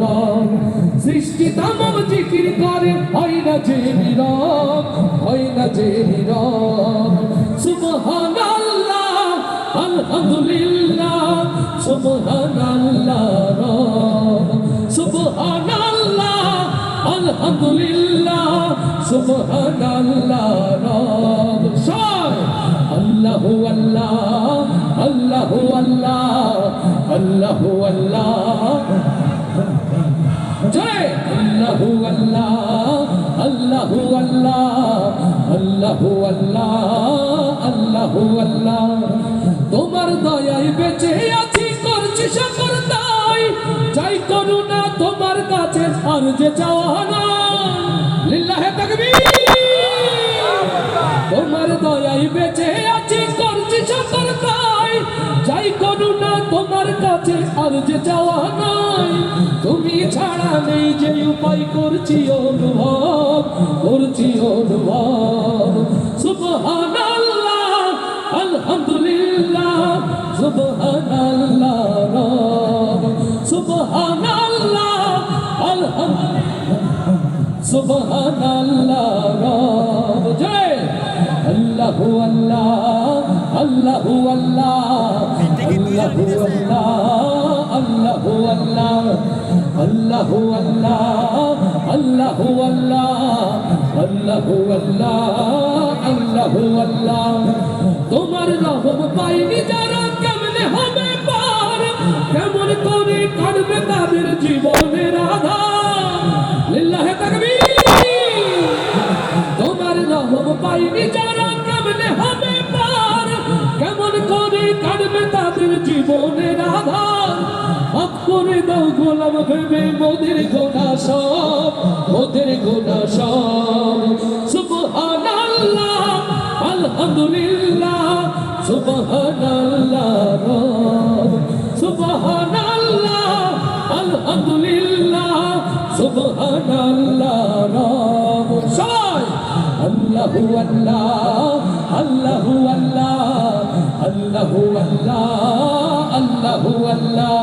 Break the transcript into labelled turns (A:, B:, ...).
A: রব সৃষ্টি তামাম জিকির করে, হয় না যে নীরব, হয় না যে নীরব। সুবহানাল্লাহ, আলহামদুলিল্লাহ, সুবহানাল্লাহ রব। সুবহানাল্লাহ, আলহামদুলিল্লাহ, সুবহানাল্লাহ রব। সয় আল্লাহু আল্লাহ আল্লাহু আল্লাহ আল্লাহু আল্লাহ। জয়। আল্লাহু আল্লাহ আল্লাহু আল্লাহ আল্লাহু আল্লাহ আল্লাহু আল্লাহ। তোমার দয়ায় বেঁচে আছি, করছি সকল তাই। চাই করুণা তোমার কাছে, আর যে চাওয়া না লিল্লাহে তাকবীর। তোমার দয়ায় বেঁচে আছি, করছি সকল তাই। যাই করুণা তোমার কাছে, আর যে চাওয়া নাই। তুমি ছাড়া নেই যে উপায় করছি অনুভব করছি অনুভব। সুবহানাল্লাহ আলহামদুলিল্লাহ সুবহানাল্লাহ সুবহানাল্লাহ আলহামদুলিল্লাহ সুবহানাল্লাহ জয় আল্লাহু আল্লাহ আল্লাহু আল্লাহ আল্লাহু আল্লাহ আল্লাহু আল্লাহ। আল্লাহু আল্লাহ আল্লাহু আল্লাহ আল্লাহু আল্লাহ, আল্লাহু তোমার রহম পাইনি যারা, কেমনে হবে পার? কেমন করে কাটবে তাদের জীবনের আধার? লিল্লাহে তাকবীর। তোমার রহম পাইনি যারা, কেমনে হবে পার? কেমন করে কাটবে তাদের জীবনের মাফ করে দাও গোলাম ভেবে মোদের গোনা সব, মোদের গোনা সব। সুবহানাল্লাহ, আলহামদুলিল্লাহ, সুবহানাল্লাহ সুবহানাল্লাহ, আলহামদুলিল্লাহ, সুবহানাল্লাহ রব। সবাই, আল্লাহু আল্লাহ আল্লাহু আল্লাহ আল্লাহু আল্লাহ আল্লাহু আল্লাহ।